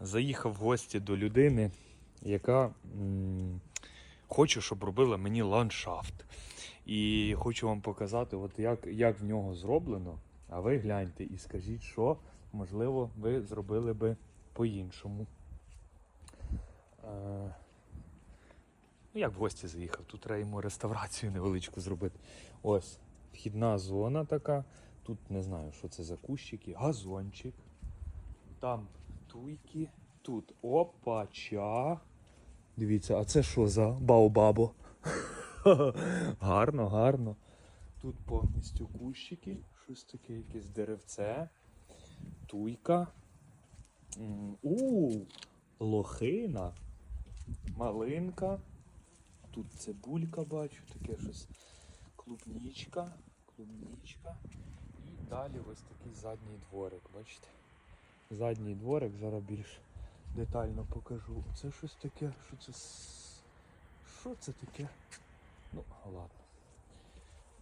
заїхав в гості до людини, яка м, хоче, щоб робила мені ландшафт. І хочу вам показати, от як, як в нього зроблено. А ви гляньте і скажіть, що можливо ви зробили би по-іншому. Е, Ну, як в гості заїхав, тут треба йому реставрацію невеличку зробити. Ось вхідна зона така. Тут не знаю, що це за кущики, газончик. Там туйки, тут опача. Дивіться, а це що за баобабо? гарно, гарно. Тут повністю кущики, щось таке, якесь деревце, туйка. У, лохина, малинка. Тут цибулька бачу, таке щось клубнічка, клубнічка. І далі ось такий задній дворик, бачите? Задній дворик, зараз більш детально покажу. Це щось таке, що це. Що це таке? Ну, ладно.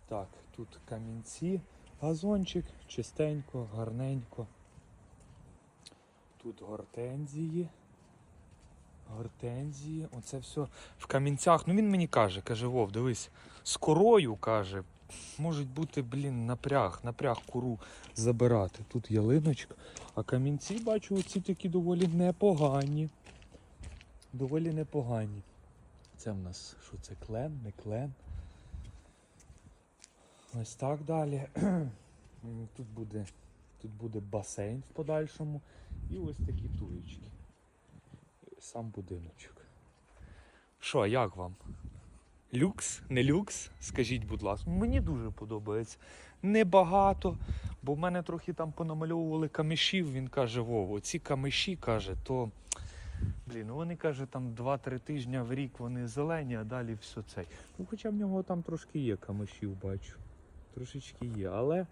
Так, тут камінці, газончик, чистенько, гарненько. Тут гортензії. Гортензії, оце все в камінцях. Ну він мені каже, каже, Вов, дивись, з корою каже, можуть бути, блін, напряг, напряг куру забирати. Тут ялиночка. А камінці, бачу, оці такі доволі непогані. Доволі непогані. Це в нас що це клен, не клен. Ось так далі. Тут буде, тут буде басейн в подальшому. І ось такі туєчки. І сам будиночок. Що, як вам? Люкс, не люкс? Скажіть, будь ласка. Мені дуже подобається. Небагато, бо в мене трохи там понамальовували камишів. Він каже: Вов, оці камиші каже, то. Блін, ну вони каже, там 2-3 тижні в рік вони зелені, а далі все цей. Ну, хоча в нього там трошки є камишів, бачу. Трошечки є, але.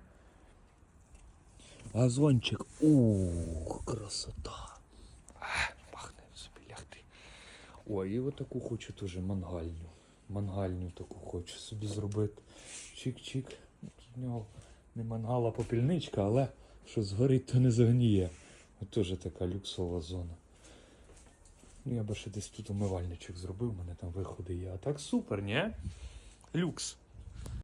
Газончик. Ух, красота. Ах, Пахне собі лягти. Ой, і отаку хочу теж мангальню. Мангальню таку хочу собі зробити. Чик-чик. В нього не мангала попільничка, але що згорить, то не загніє. Ось теж така люксова зона. Ну, я би ще десь тут умивальничок зробив, у мене там виходи є. А так супер, ні? Люкс.